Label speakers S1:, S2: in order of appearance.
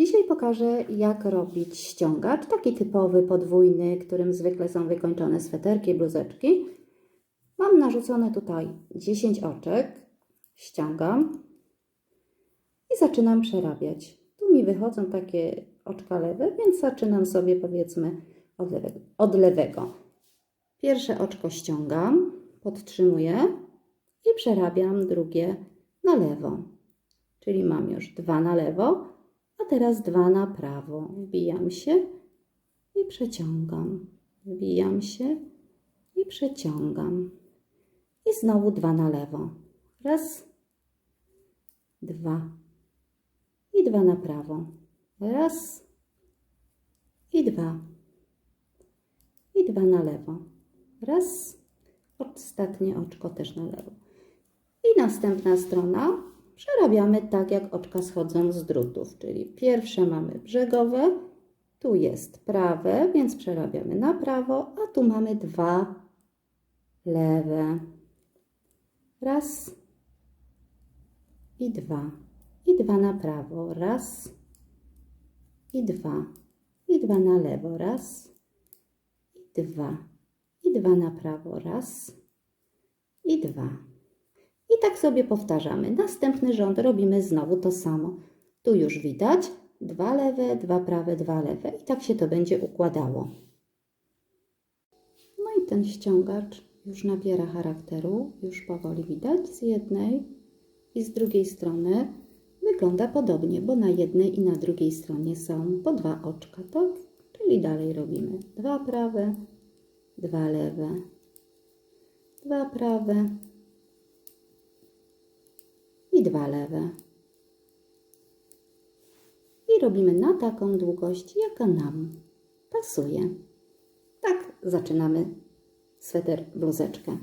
S1: Dzisiaj pokażę, jak robić ściągacz, taki typowy, podwójny, którym zwykle są wykończone sweterki, bluzeczki. Mam narzucone tutaj 10 oczek, ściągam i zaczynam przerabiać. Tu mi wychodzą takie oczka lewe, więc zaczynam sobie powiedzmy od lewego. Od lewego. Pierwsze oczko ściągam, podtrzymuję i przerabiam drugie na lewo. Czyli mam już dwa na lewo, teraz dwa na prawo. Wbijam się i przeciągam. Wbijam się i przeciągam. I znowu dwa na lewo. Raz, dwa. I dwa na prawo. Raz i dwa. I dwa na lewo. Raz. Ostatnie oczko też na lewo. I następna strona przerabiamy tak, jak oczka schodzą z drutów, czyli pierwsze mamy brzegowe, tu jest prawe, więc przerabiamy na prawo, a tu mamy dwa lewe. Raz i dwa. I dwa na prawo. Raz i dwa. I dwa na lewo. Raz i dwa. I dwa na prawo. Raz i dwa. I tak sobie powtarzamy. Następny rząd robimy znowu to samo. Tu już widać dwa lewe, dwa prawe, dwa lewe. I tak się to będzie układało. No i ten ściągacz już nabiera charakteru. Już powoli widać z jednej i z drugiej strony. Wygląda podobnie, bo na jednej i na drugiej stronie są po dwa oczka, tak? Czyli dalej robimy dwa prawe, dwa lewe, dwa prawe, i dwa lewe. I robimy na taką długość, jaka nam pasuje. Tak zaczynamy sweter, bluzeczkę.